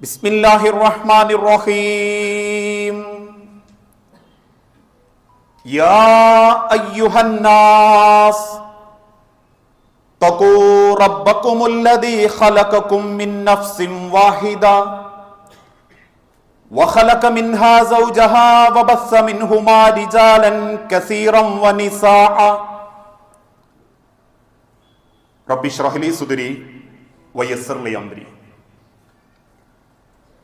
بسم الله الرحمن الرحيم يا أيها الناس اتقوا ربكم الذي خلقكم من نفس واحدة وخلق منها زوجها وبث منهما رجالا كثيرا ونساء رب اشرح لي صدري ويسر لي أمري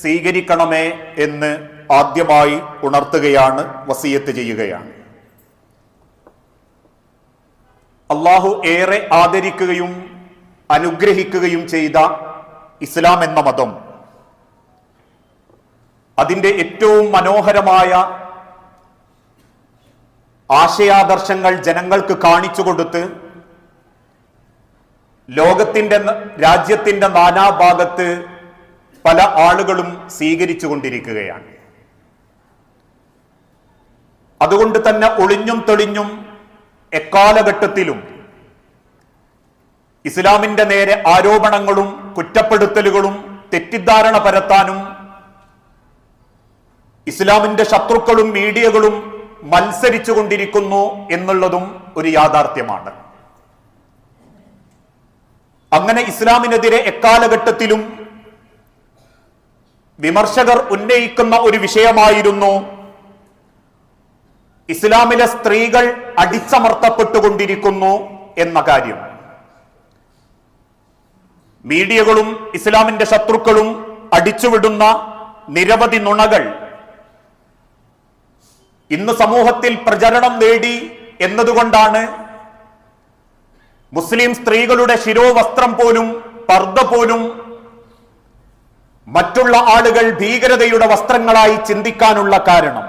സ്വീകരിക്കണമേ എന്ന് ആദ്യമായി ഉണർത്തുകയാണ് വസീയത്ത് ചെയ്യുകയാണ്. അള്ളാഹു ഏറെ ആദരിക്കുകയും അനുഗ്രഹിക്കുകയും ചെയ്ത ഇസ്ലാം എന്ന മതം. അതിന്റെ ഏറ്റവും മനോഹരമായ ആശയാദർശങ്ങൾ ജനങ്ങൾക്ക് കാണിച്ചു കൊടുത്ത് ലോകത്തിന്റെ രാജ്യത്തിന്റെ നാനാഭാഗത്ത് പല ആളുകളും സ്വീകരിച്ചു കൊണ്ടിരിക്കുകയാണ് അതുകൊണ്ട് തന്നെ ഒളിഞ്ഞും തെളിഞ്ഞും എക്കാലഘട്ടത്തിലും ഇസ്ലാമിന്റെ നേരെ ആരോപണങ്ങളും കുറ്റപ്പെടുത്തലുകളും തെറ്റിദ്ധാരണ പരത്താനും ഇസ്ലാമിന്റെ ശത്രുക്കളും മീഡിയകളും മത്സരിച്ചു കൊണ്ടിരിക്കുന്നു എന്നുള്ളതും ഒരു യാഥാർത്ഥ്യമാണ്. അങ്ങനെ ഇസ്ലാമിനെതിരെ എക്കാലഘട്ടത്തിലും വിമർശകർ ഉന്നയിക്കുന്ന ഒരു വിഷയമായിരുന്നു ഇസ്ലാമിലെ സ്ത്രീകൾ അടിച്ചമർത്തപ്പെട്ടുകൊണ്ടിരിക്കുന്നു എന്ന കാര്യം. മീഡിയകളും ഇസ്ലാമിന്റെ ശത്രുക്കളും അടിച്ചുവിടുന്ന നിരവധി നുണകൾ ഇന്ന് സമൂഹത്തിൽ പ്രചരണം നേടി എന്നതുകൊണ്ടാണ് മുസ്ലിം സ്ത്രീകളുടെ ശിരോവസ്ത്രം പോലും പർദ്ദ പോലും മറ്റുള്ള ആളുകൾ ഭീകരതയുടെ വസ്ത്രങ്ങളായി ചിന്തിക്കാനുള്ള കാരണം.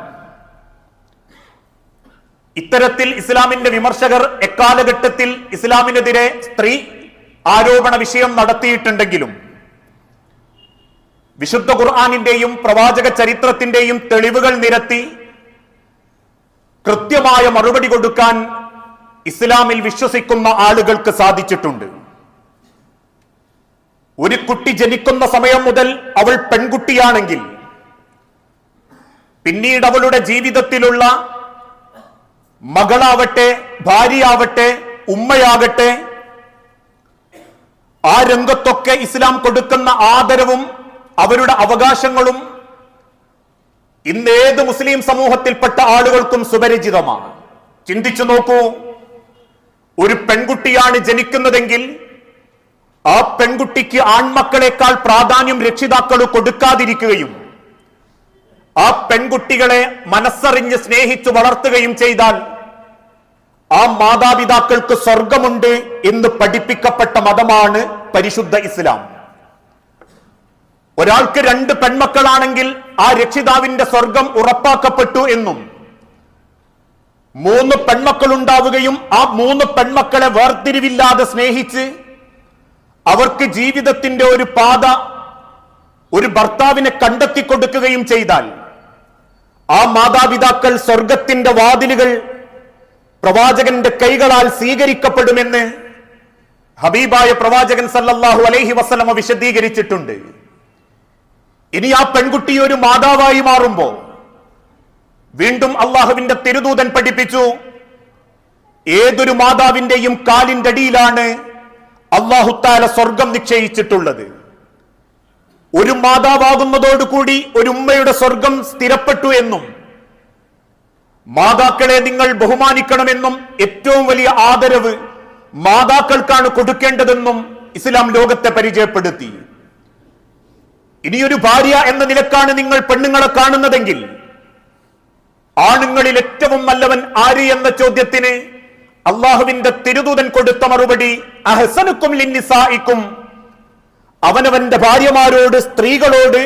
ഇത്തരത്തിൽ ഇസ്ലാമിന്റെ വിമർശകർ എക്കാലഘട്ടത്തിൽ ഇസ്ലാമിനെതിരെ സ്ത്രീ ആരോപണ വിഷയം നടത്തിയിട്ടുണ്ടെങ്കിലും വിശുദ്ധ ഖുർആാനിന്റെയും പ്രവാചക ചരിത്രത്തിന്റെയും തെളിവുകൾ നിരത്തി കൃത്യമായ മറുപടി കൊടുക്കാൻ ഇസ്ലാമിൽ വിശ്വസിക്കുന്ന ആളുകൾക്ക് സാധിച്ചിട്ടുണ്ട്. ഒരു കുട്ടി ജനിക്കുന്ന സമയം മുതൽ അവൾ പെൺകുട്ടിയാണെങ്കിൽ പിന്നീട് അവളുടെ ജീവിതത്തിലുള്ള മകളാവട്ടെ ഭാര്യയാവട്ടെ ഉമ്മയാകട്ടെ ആ രംഗത്തൊക്കെ ഇസ്ലാം കൊടുക്കുന്ന ആദരവും അവരുടെ അവകാശങ്ങളും ഇന്ന് ഏത് മുസ്ലിം സമൂഹത്തിൽപ്പെട്ട ആളുകൾക്കും സുപരിചിതമാണ്. ചിന്തിച്ചു നോക്കൂ ഒരു പെൺകുട്ടിയാണ് ജനിക്കുന്നതെങ്കിൽ ആ പെൺകുട്ടിക്ക് ആൺമക്കളെക്കാൾ പ്രാധാന്യം രക്ഷിതാക്കൾ കൊടുക്കാതിരിക്കുകയും ആ പെൺകുട്ടികളെ മനസ്സറിഞ്ഞ് സ്നേഹിച്ചു വളർത്തുകയും ചെയ്താൽ ആ മാതാപിതാക്കൾക്ക് സ്വർഗമുണ്ട് എന്ന് പഠിപ്പിക്കപ്പെട്ട മതമാണ് പരിശുദ്ധ ഇസ്ലാം. ഒരാൾക്ക് രണ്ട് പെൺമക്കളാണെങ്കിൽ ആ രക്ഷിതാവിന്റെ സ്വർഗം ഉറപ്പാക്കപ്പെട്ടു എന്നും മൂന്ന് പെൺമക്കൾ ഉണ്ടാവുകയും ആ മൂന്ന് പെൺമക്കളെ വേർതിരിവില്ലാതെ സ്നേഹിച്ച് അവർക്ക് ജീവിതത്തിന്റെ ഒരു പാത ഒരു ഭർത്താവിനെ കണ്ടെത്തി കൊടുക്കുകയും ചെയ്താൽ ആ മാതാപിതാക്കൾ സ്വർഗത്തിന്റെ വാതിലുകൾ പ്രവാചകന്റെ കൈകളാൽ സ്വീകരിക്കപ്പെടുമെന്ന് ഹബീബായ പ്രവാചകൻ സല്ലല്ലാഹു അലൈഹി വസല്ലമ വിശദീകരിച്ചിട്ടുണ്ട്. ഇനി ആ പെൺകുട്ടി ഒരു മാതാവായി മാറുമ്പോൾ വീണ്ടും അള്ളാഹുവിന്റെ തിരുദൂതൻ പഠിപ്പിച്ചു ഏതൊരു മാതാവിന്റെയും കാലിന്റെ അടിയിലാണ് അള്ളാഹുത്താല സ്വർഗം നിശ്ചയിച്ചിട്ടുള്ളത്. ഒരു മാതാവാകുന്നതോടുകൂടി ഒരു ഉമ്മയുടെ സ്വർഗം സ്ഥിരപ്പെട്ടു എന്നും മാതാക്കളെ നിങ്ങൾ ബഹുമാനിക്കണമെന്നും ഏറ്റവും വലിയ ആദരവ് മാതാക്കൾക്കാണ് കൊടുക്കേണ്ടതെന്നും ഇസ്ലാം ലോകത്തെ പരിചയപ്പെടുത്തി. ഇനിയൊരു ഭാര്യ എന്ന നിലക്കാണ് നിങ്ങൾ പെണ്ണുങ്ങളെ കാണുന്നതെങ്കിൽ ആണുങ്ങളിൽ ഏറ്റവും നല്ലവൻ ആര് എന്ന ചോദ്യത്തിന് അള്ളാഹുവിന്റെ തിരുദൂതൻ കൊടുത്ത മറുപടി അഹസനുക്കും ലിന്നിസായിക്കും അവനവന്റെ ഭാര്യമാരോട് സ്ത്രീകളോട്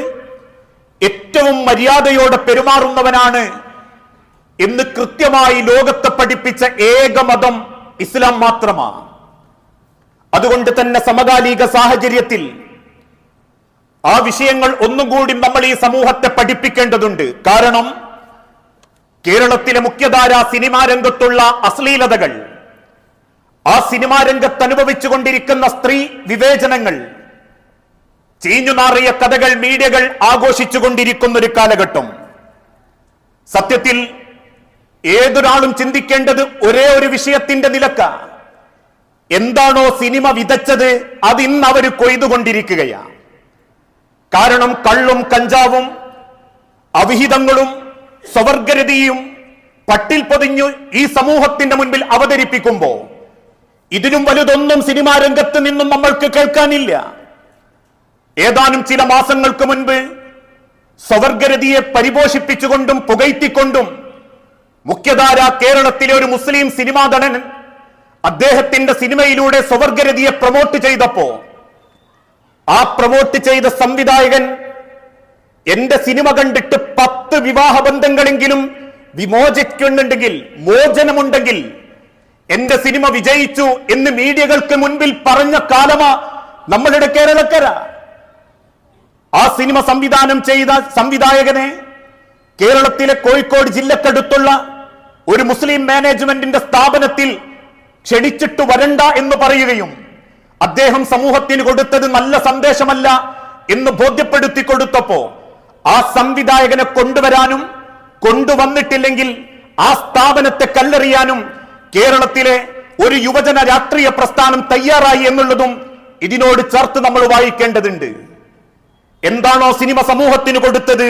ഏറ്റവും മര്യാദയോടെ പെരുമാറുന്നവനാണ്. എന്ന് കൃത്യമായി ലോകത്തെ പഠിപ്പിച്ച ഏക മതം ഇസ്ലാം മാത്രമാണ്. അതുകൊണ്ട് തന്നെ സമകാലിക സാഹചര്യത്തിൽ ആ വിഷയങ്ങൾ ഒന്നും കൂടി നമ്മൾ ഈ സമൂഹത്തെ പഠിപ്പിക്കേണ്ടതുണ്ട്. കാരണം കേരളത്തിലെ മുഖ്യധാര സിനിമാ രംഗത്തുള്ള അശ്ലീലതകൾ ആ സിനിമാ രംഗത്ത് അനുഭവിച്ചുകൊണ്ടിരിക്കുന്ന സ്ത്രീ വിവേചനങ്ങൾ ചീഞ്ഞു നാറിയ കഥകൾ മീഡിയകൾ ആഘോഷിച്ചുകൊണ്ടിരിക്കുന്ന ഒരു കാലഘട്ടം. സത്യത്തിൽ ഏതൊരാളും ചിന്തിക്കേണ്ടത് ഒരേ ഒരു വിഷയത്തിന്റെ നിലക്ക. എന്താണോ സിനിമ വിതച്ചത് അത് ഇന്ന് അവർ കൊയ്തുകൊണ്ടിരിക്കുകയാണ് കാരണം കള്ളും കഞ്ചാവും അവിഹിതങ്ങളും സ്വവർഗരതിയും പട്ടിൽ പൊതിഞ്ഞു ഈ സമൂഹത്തിന്റെ മുൻപിൽ അവതരിപ്പിക്കുമ്പോ ഇതിനും വലുതൊന്നും സിനിമാ രംഗത്ത് നിന്നും നമ്മൾക്ക് കേൾക്കാനില്ല. ഏതാനും ചില മാസങ്ങൾക്ക് മുൻപ് സ്വവർഗരതിയെ പരിപോഷിപ്പിച്ചുകൊണ്ടും പുകയ്ത്തിക്കൊണ്ടും മുഖ്യധാര കേരളത്തിലെ ഒരു മുസ്ലിം സിനിമാ നടൻ അദ്ദേഹത്തിന്റെ സിനിമയിലൂടെ സ്വവർഗരതിയെ പ്രൊമോട്ട് ചെയ്തപ്പോ ആ പ്രൊമോട്ട് ചെയ്ത സംവിധായകൻ എന്റെ സിനിമ കണ്ടിട്ട് പത്ത് വിവാഹ ബന്ധങ്ങളെങ്കിലും വിമോചിക്കുന്നുണ്ടെങ്കിൽ മോചനമുണ്ടെങ്കിൽ എന്റെ സിനിമ വിജയിച്ചു എന്ന് മീഡിയകൾക്ക് മുൻപിൽ പറഞ്ഞ കാലമാ നമ്മളുടെ കേരളക്കര. ആ സിനിമ സംവിധാനം ചെയ്ത സംവിധായകനെ കേരളത്തിലെ കോഴിക്കോട് ജില്ലക്കടുത്തുള്ള ഒരു മുസ്ലിം മാനേജ്മെന്റിന്റെ സ്ഥാപനത്തിൽ ക്ഷണിച്ചിട്ട് വരണ്ട എന്ന് പറയുകയും അദ്ദേഹം സമൂഹത്തിന് കൊടുത്തത് നല്ല സന്ദേശമല്ല എന്ന് ബോധ്യപ്പെടുത്തി കൊടുത്തപ്പോ ആ സംവിധായകനെ കൊണ്ടുവരാനും കൊണ്ടുവന്നിട്ടില്ലെങ്കിൽ ആ സ്ഥാപനത്തെ കല്ലെറിയാനും കേരളത്തിലെ ഒരു യുവജന രാഷ്ട്രീയ പ്രസ്ഥാനം തയ്യാറായി എന്നുള്ളതും ഇതിനോട് ചേർത്ത് നമ്മൾ വായിക്കേണ്ടതുണ്ട്. എന്താണോ സിനിമ സമൂഹത്തിന് കൊടുത്തത്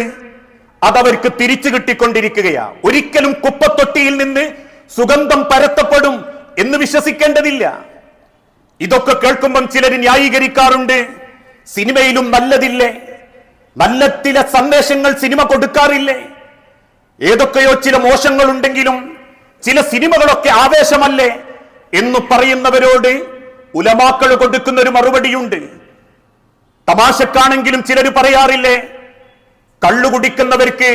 അതവർക്ക് തിരിച്ചു കിട്ടിക്കൊണ്ടിരിക്കുകയാണ് ഒരിക്കലും കുപ്പത്തൊട്ടിയിൽ നിന്ന് സുഗന്ധം പരത്തപ്പെടും എന്ന് വിശ്വസിക്കേണ്ടതില്ല. ഇതൊക്കെ കേൾക്കുമ്പം ചിലർ ന്യായീകരിക്കാറുണ്ട് സിനിമയിലും നല്ലതില്ലേ? നല്ല സന്ദേശങ്ങൾ സിനിമ കൊടുക്കാറില്ലേ? ഏതൊക്കെയോ ചില മോശങ്ങളുണ്ടെങ്കിലും ചില സിനിമകളൊക്കെ ആവേശമല്ലേ എന്ന് പറയുന്നവരോട് ഉലമാക്കൾ കൊടുക്കുന്ന ഒരു മറുപടിയുണ്ട്. തമാശക്കാണെങ്കിലും ചിലർ പറയാറില്ലേ കള്ളു കുടിക്കുന്നവർക്ക്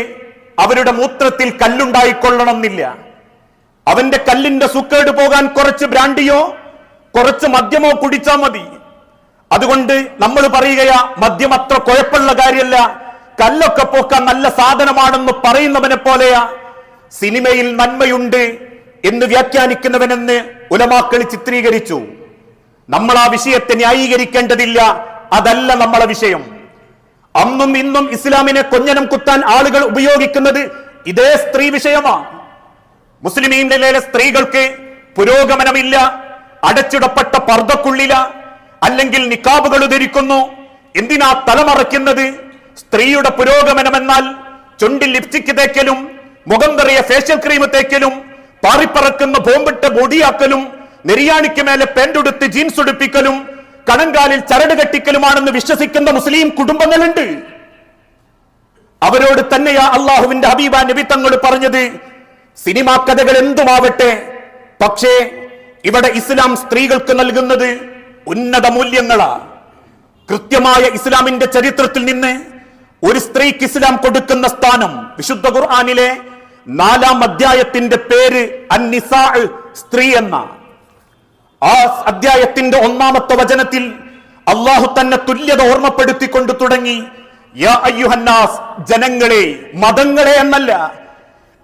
അവരുടെ മൂത്രത്തിൽ കല്ലുണ്ടായിക്കൊള്ളണമെന്നില്ല. അവന്റെ കല്ലിന്റെ സുക്കേട് പോകാൻ കുറച്ച് ബ്രാൻഡിയോ കുറച്ച് മദ്യമോ കുടിച്ചാ മതി. അതുകൊണ്ട് നമ്മൾ പറയുകയാ മദ്യം അത്ര കുഴപ്പമുള്ള കാര്യമല്ല കല്ലൊക്കെ പോക്കാൻ നല്ല സാധനമാണെന്ന് പറയുന്നവനെ പോലെയാ. സിനിമയിൽ നന്മയുണ്ട് എന്ന് വ്യാഖ്യാനിക്കുന്നവനെന്ന് ഉലമാക്കൾ ചിത്രീകരിച്ചു. നമ്മൾ ആ വിഷയത്തെ ന്യായീകരിക്കേണ്ടതില്ല. അതല്ല നമ്മളെ വിഷയം. അന്നും ഇന്നും ഇസ്ലാമിനെ കൊഞ്ഞനം കുത്താൻ ആളുകൾ ഉപയോഗിക്കുന്നത് ഇതേ സ്ത്രീ വിഷയമാണ് മുസ്ലിമീങ്ങളിലെ സ്ത്രീകൾക്ക് പുരോഗമനമില്ല. അടച്ചിടപ്പെട്ട പർദ്ദക്കുള്ളില അല്ലെങ്കിൽ നിക്കാബുകൾ ധരിക്കുന്നു. എന്തിനാ തലമറയ്ക്കുന്നത്? സ്ത്രീയുടെ പുരോഗമനമെന്നാൽ ചുണ്ടിൽ ലിപ്സ്റ്റിക് തേക്കലും മുഖം തെറിയ ഫേഷ്യൽ ക്രീം തേക്കലും പാറിപ്പറക്കുന്ന ബോംബിട്ട് ബോഡിയാക്കലും നെരിയാണിക്ക് മേലെ പെൻഡുടുത്ത് ജീൻസ് ഉടുപ്പിക്കലും കണങ്കാലിൽ ചരട് കെട്ടിക്കലുമാണെന്ന് വിശ്വസിക്കുന്ന മുസ്ലിം കുടുംബങ്ങളുണ്ട്. അവരോട് തന്നെയാ അള്ളാഹുവിന്റെ ഹബീബ നബി തങ്ങൾ പറഞ്ഞത് സിനിമാ കഥകൾ എന്തുമാവട്ടെ പക്ഷേ ഇവിടെ ഇസ്ലാം സ്ത്രീകൾക്ക് നൽകുന്നത് ഉന്നത മൂല്യങ്ങളാ. കൃത്യമായ ഇസ്ലാമിന്റെ ചരിത്രത്തിൽ നിന്ന് ഒരു സ്ത്രീക്ക് ഇസ്ലാം കൊടുക്കുന്ന സ്ഥാനം വിശുദ്ധ ഖുർആനിലെ നാലാം അധ്യായത്തിന്റെ പേര് സ്ത്രീ എന്ന. ആ അധ്യായത്തിന്റെ ഒന്നാമത്തെ വചനത്തിൽ അള്ളാഹു തന്നെ തുല്യത ഓർമ്മപ്പെടുത്തിക്കൊണ്ട് തുടങ്ങി യാ ജനങ്ങളെ മതങ്ങളെ എന്നല്ല.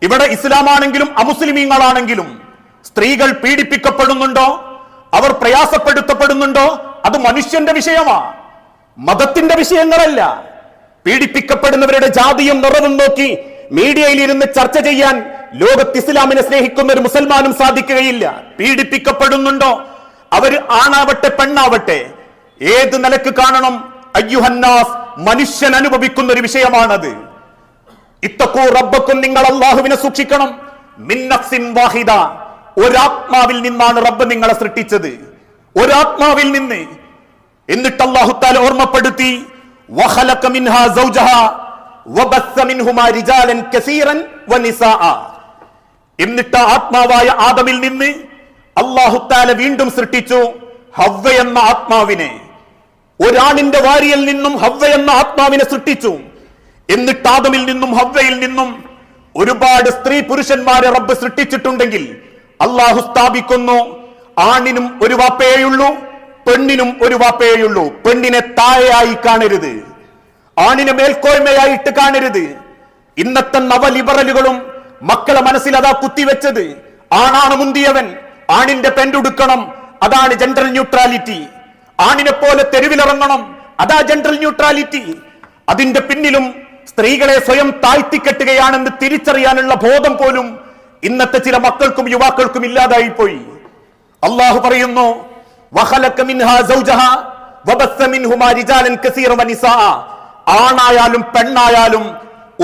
ഇവിടെ ഇസ്ലാമാണെങ്കിലും അമുസ്ലിമീങ്ങളാണെങ്കിലും സ്ത്രീകൾ പീഡിപ്പിക്കപ്പെടുന്നുണ്ടോ? അവർ പ്രയാസപ്പെടുത്തപ്പെടുന്നുണ്ടോ? അത് മനുഷ്യന്റെ വിഷയമാ. മതത്തിന്റെ വിഷയങ്ങളല്ല. പീഡിപ്പിക്കപ്പെടുന്നവരുടെ ജാതിയും നിറവും നോക്കി മീഡിയയിൽ ഇരുന്ന് ചർച്ച ചെയ്യാൻ ലോകത്ത് ഇസ്ലാമിനെ സ്നേഹിക്കുന്ന ഒരു മുസൽമാനും സാധിക്കുകയില്ല. പീഡിപ്പിക്കപ്പെടുന്നുണ്ടോ? അവർ ആണാവട്ടെ പെണ്ണാവട്ടെ. ഏത് നിലയ്ക്ക് കാണണം? അയ്യുഹന്നാസ് മനുഷ്യൻ അനുഭവിക്കുന്ന ഒരു വിഷയമാണത്. ഇത്തക്കൂ റബ്ബക്കും നിങ്ങൾ അള്ളാഹുവിനെ സൂക്ഷിക്കണം. മിന്നഫ്സിൻ വാഹിദ. ഒരാത്മാവിൽ നിന്നാണ് റബ്ബ് നിങ്ങളെ സൃഷ്ടിച്ചത്. ഒരാത്മാവിൽ നിന്ന്. എന്നിട്ട് അള്ളാഹുത്താൽ ഓർമ്മപ്പെടുത്തി വഖലക മിൻഹാ സൗജഹാ. എന്നിട്ട് ആത്മാവായ ആദമിൽ നിന്ന് അള്ളാഹുത്താല വീണ്ടും സൃഷ്ടിച്ചു ഹവ്വ എന്ന ആത്മാവിനെ. ഒരാണിന്റെ വാരിയിൽ നിന്നും ഹവ്വ എന്ന ആത്മാവിനെ സൃഷ്ടിച്ചു. എന്നിട്ട് ആദമിൽ നിന്നും ഹവ്വയിൽ നിന്നും ഒരുപാട് സ്ത്രീ പുരുഷന്മാരെ റബ്ബ് സൃഷ്ടിച്ചിട്ടുണ്ടെങ്കിൽ അള്ളാഹു സ്ഥാപിക്കുന്നു. ആണിനും ഒരു വാപ്പയേയുള്ളൂ പെണ്ണിനും ഒരു വാപ്പയേയുള്ളൂ പെണ്ണിനെ താഴെയായി കാണരുത്. ആണിനെ മേൽക്കോയ്മയായിട്ട് കാണരുത്. ഇന്നത്തെ നവലിബറലുകളും മക്കളെ മനസ്സിൽ അതാ കുത്തിവെച്ചത്. ആണാണ് മുന്തിയവൻ. ആണിന്റെ പെൻഡുക്കണം അതാണ് ജെൻഡർ ന്യൂട്രാലിറ്റി ആണിനെ പോലെ തെരുവിലിറങ്ങണം. അതാ ജെൻഡർ ന്യൂട്രാലിറ്റി അതിന്റെ പിന്നിലും സ്ത്രീകളെ സ്വയം താഴ്ത്തിക്കെട്ടുകയാണെന്ന് തിരിച്ചറിയാനുള്ള ബോധം പോലും ഇന്നത്തെ ചില മക്കൾക്കും യുവാക്കൾക്കും ഇല്ലാതായി പോയി അള്ളാഹു പറയുന്നു വഹലക്ക മിൻഹാ സൗജഹ വബസ്സ മിൻഹുമാ റിജാലൻ കസീറ വനിസാ." ആണായാലും പെണ്ണായാലും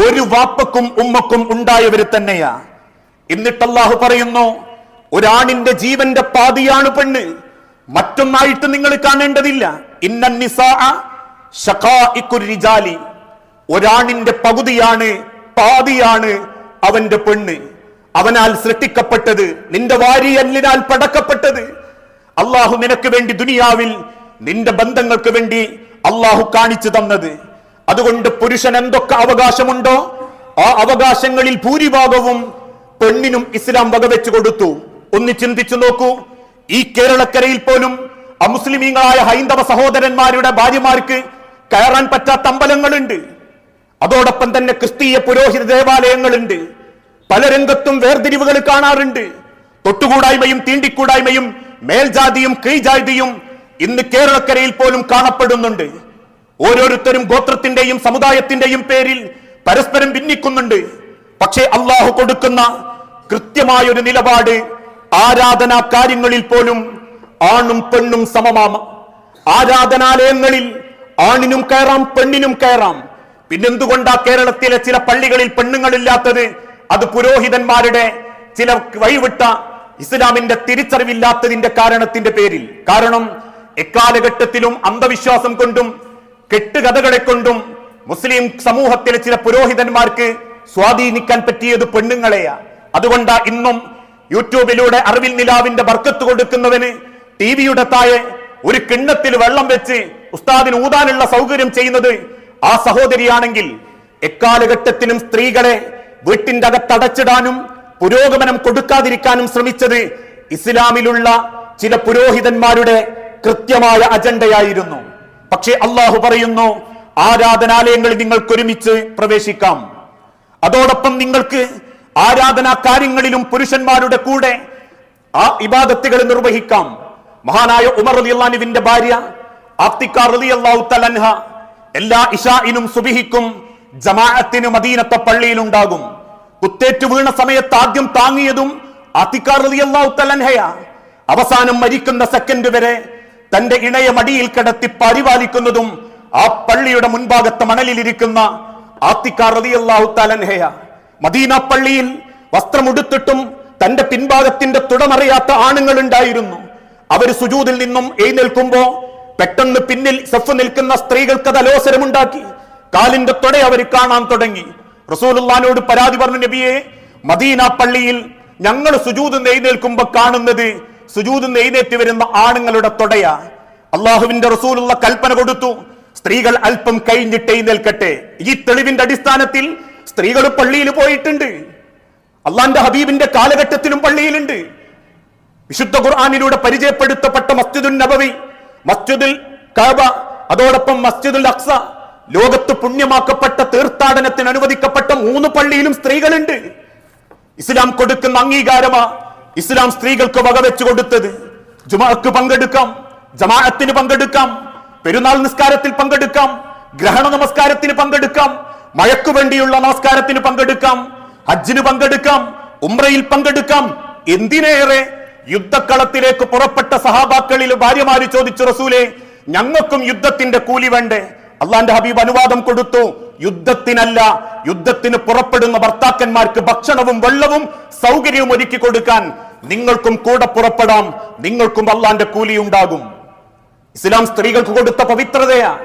ഒരു വാപ്പക്കും ഉമ്മക്കും ഉണ്ടായവർ തന്നെയാ. എന്നിട്ട് അള്ളാഹു പറയുന്നു ഒരാണിന്റെ ജീവന്റെ പാതിയാണ് പെണ്ണ്. മറ്റൊന്നായിട്ട് നിങ്ങൾ കാണേണ്ടതില്ല. ഇന്നിസാലി ഒരാണിന്റെ പകുതിയാണ് പാതിയാണ് അവന്റെ പെണ്ണ്. അവനാൽ സൃഷ്ടിക്കപ്പെട്ടത് നിന്റെ വാരിയല്ലിനാൽ പടക്കപ്പെട്ടത്. അള്ളാഹു നിനക്ക് വേണ്ടി ദുനിയാവിൽ നിന്റെ ബന്ധങ്ങൾക്ക് വേണ്ടി അള്ളാഹു കാണിച്ചു തന്നത്. അതുകൊണ്ട് പുരുഷൻ എന്തൊക്കെ അവകാശമുണ്ടോ ആ അവകാശങ്ങളിൽ ഭൂരിഭാഗവും പെണ്ണിനും ഇസ്ലാം വകവെച്ചു കൊടുത്തു. ഒന്ന് ചിന്തിച്ചു നോക്കൂ. ഈ കേരളക്കരയിൽ പോലും അമുസ്ലിമീങ്ങളായ ഹൈന്ദവ സഹോദരന്മാരുടെ ഭാര്യമാർക്ക് കയറാൻ പറ്റാത്ത അമ്പലങ്ങളുണ്ട്. അതോടൊപ്പം തന്നെ ക്രിസ്തീയ പുരോഹിത ദേവാലയങ്ങളുണ്ട്. പല രംഗത്തും വേർതിരിവുകൾ കാണാറുണ്ട്. തൊട്ടുകൂടായ്മയും തീണ്ടിക്കൂടായ്മയും മേൽജാതിയും കീഴ്ജാതിയും ഇന്ന് കേരളക്കരയിൽ പോലും കാണപ്പെടുന്നുണ്ട്. ഓരോരുത്തരും ഗോത്രത്തിന്റെയും സമുദായത്തിന്റെയും പേരിൽ പരസ്പരം ഭിന്നിക്കുന്നുണ്ട്. പക്ഷേ അള്ളാഹു കൊടുക്കുന്ന കൃത്യമായ ഒരു നിലപാട് ആരാധനാ കാര്യങ്ങളിൽ പോലും ആണും പെണ്ണും സമമാമ ആരാധനാലയങ്ങളിൽ ആണിനും കയറാം പെണ്ണിനും കയറാം. പിന്നെന്തുകൊണ്ടാ കേരളത്തിലെ ചില പള്ളികളിൽ പെണ്ണുങ്ങളില്ലാത്തത്? അത് പുരോഹിതന്മാരുടെ ചില വഴിവിട്ട ഇസ്ലാമിന്റെ തിരിച്ചറിവില്ലാത്തതിന്റെ കാരണത്തിന്റെ പേരിൽ. കാരണം എക്കാലഘട്ടത്തിലും അന്ധവിശ്വാസം കൊണ്ടും കെട്ടുകഥകളെ കൊണ്ടും മുസ്ലിം സമൂഹത്തിലെ ചില പുരോഹിതന്മാർക്ക് സ്വാധീനിക്കാൻ പറ്റിയത് പെണ്ണുങ്ങളെയാ അതുകൊണ്ടാ ഇന്നും യൂട്യൂബിലൂടെ അറിവിൽ നിലാവിന്റെ ബർക്കത്ത് കൊടുക്കുന്നവന് ടി വിയുടെ താഴെ ഒരു കിണ്ണത്തിൽ വെള്ളം വെച്ച് ഉസ്താദിന് ഊതാനുള്ള സൗകര്യം ചെയ്യുന്നത് ആ സഹോദരിയാണെങ്കിൽ എക്കാലഘട്ടത്തിനും സ്ത്രീകളെ വീട്ടിന്റെ അകത്തടച്ചിടാനും പുരോഗമനം കൊടുക്കാതിരിക്കാനും ശ്രമിച്ചത് ഇസ്ലാമിലുള്ള ചില പുരോഹിതന്മാരുടെ കൃത്യമായ അജണ്ടയായിരുന്നു. പക്ഷേ അള്ളാഹു പറയുന്നു ആരാധനാലയങ്ങളിൽ നിങ്ങൾക്ക് ഒരുമിച്ച് പ്രവേശിക്കാം. അതോടൊപ്പം നിങ്ങൾക്ക് ആരാധനാ കാര്യങ്ങളിലും പുരുഷന്മാരുടെ കൂടെ ആ ഇബാദത്തുകൾ നിർവഹിക്കാം. മഹാനായ ഉമർ അലി അള്ളാനുവിന്റെ ഭാര്യ ആഫ്തിക്ക അള്ളാഹു തലൻഹ എല്ലാ ഇഷായിനും സുബിഹിക്കും ജമാഅത്തിന് മദീനത്തെ പള്ളിയിലുണ്ടാകും. കുത്തേറ്റു വീണ സമയത്ത് ആദ്യം താങ്ങിയതും ആത്തിക്ക അള്ളാഹു തലൻഹയ അവസാനം മരിക്കുന്ന സെക്കൻഡ് വരെ തന്റെ ഇണയെ മടിയിൽ കിടത്തി പരിപാലിക്കുന്നതും ആ പള്ളിയുടെ മുൻഭാഗത്ത് മണലിലിരിക്കുന്ന തലൻഹയ മദീന പള്ളിയിൽ വസ്ത്രമുടുത്തിട്ടും തന്റെ പിൻഭാഗത്തിന്റെ തുടമറിയാത്ത ആണുങ്ങൾ ഉണ്ടായിരുന്നു അവർ സുജൂതിൽ നിന്നും എഴുന്നേൽക്കുമ്പോ പെട്ടെന്ന് പിന്നിൽ സെഫ് നിൽക്കുന്ന സ്ത്രീകൾക്ക് തലോസരമുണ്ടാക്കി കാലിന്റെ തൊട അവർ കാണാൻ തുടങ്ങി. റസൂലുള്ളാനോട് പരാതി പറഞ്ഞു നബിയെ മദീന പള്ളിയിൽ ഞങ്ങൾ സുജൂത് എഴുന്നേൽക്കുമ്പോ കാണുന്നത് സുജൂത് നെയ്തേറ്റി വരുന്ന ആണുങ്ങളുടെ തൊടയ. അള്ളാഹുവിന്റെ റസൂലുള്ള കൽപ്പന കൊടുത്തു. സ്ത്രീകൾ അല്പം കഴിഞ്ഞിട്ട് എഴുന്നേൽക്കട്ടെ ഈ തെളിവിന്റെ അടിസ്ഥാനത്തിൽ സ്ത്രീകൾ പള്ളിയിൽ പോയിട്ടുണ്ട്. അള്ളാന്റെ ഹബീബിന്റെ കാലഘട്ടത്തിലും പള്ളിയിലുണ്ട്. വിശുദ്ധ ഖുർആാനിലൂടെ പരിചയപ്പെടുത്തപ്പെട്ട മസ്ജിദുൽ നബവി മസ്ജിദുൽ കാബ അതോടൊപ്പം മസ്ജിദുൽ അക്സ ലോകത്ത് പുണ്യമാക്കപ്പെട്ട തീർത്ഥാടനത്തിന് അനുവദിക്കപ്പെട്ട മൂന്ന് പള്ളിയിലും സ്ത്രീകളുണ്ട്. ഇസ്ലാം കൊടുക്കുന്ന അംഗീകാരമാ. ഇസ്ലാം സ്ത്രീകൾക്ക് വകവെച്ചു കൊടുത്തത്. ജുമാക്ക് പങ്കെടുക്കാം ജമാഅത്തിന് പങ്കെടുക്കാം പെരുന്നാൾ നിസ്കാരത്തിൽ പങ്കെടുക്കാം ഗ്രഹണ നമസ്കാരത്തിന് പങ്കെടുക്കാം മഴയ്ക്കു വേണ്ടിയുള്ള നമസ്കാരത്തിന് പങ്കെടുക്കാം ഹജ്ജിന് പങ്കെടുക്കാം ഉംറയിൽ പങ്കെടുക്കാം. എന്തിനേറെ യുദ്ധക്കളത്തിലേക്ക് പുറപ്പെട്ട സഹാബാക്കളിൽ ഭാര്യമാര് ചോദിച്ചു റസൂലെ ഞങ്ങൾക്കും യുദ്ധത്തിന്റെ കൂലി വേണ്ടേ? അള്ളാന്റെ ഹബീബ് അനുവാദം കൊടുത്തു യുദ്ധത്തിനല്ല യുദ്ധത്തിന് പുറപ്പെടുന്ന ഭർത്താക്കന്മാർക്ക് ഭക്ഷണവും വെള്ളവും സൗകര്യവും ഒരുക്കി കൊടുക്കാൻ നിങ്ങൾക്കും കൂടെ പുറപ്പെടാം. നിങ്ങൾക്കും അള്ളാന്റെ കൂലി ഉണ്ടാകും ഇസ്ലാം സ്ത്രീകൾക്ക് കൊടുത്ത പവിത്രതയാ.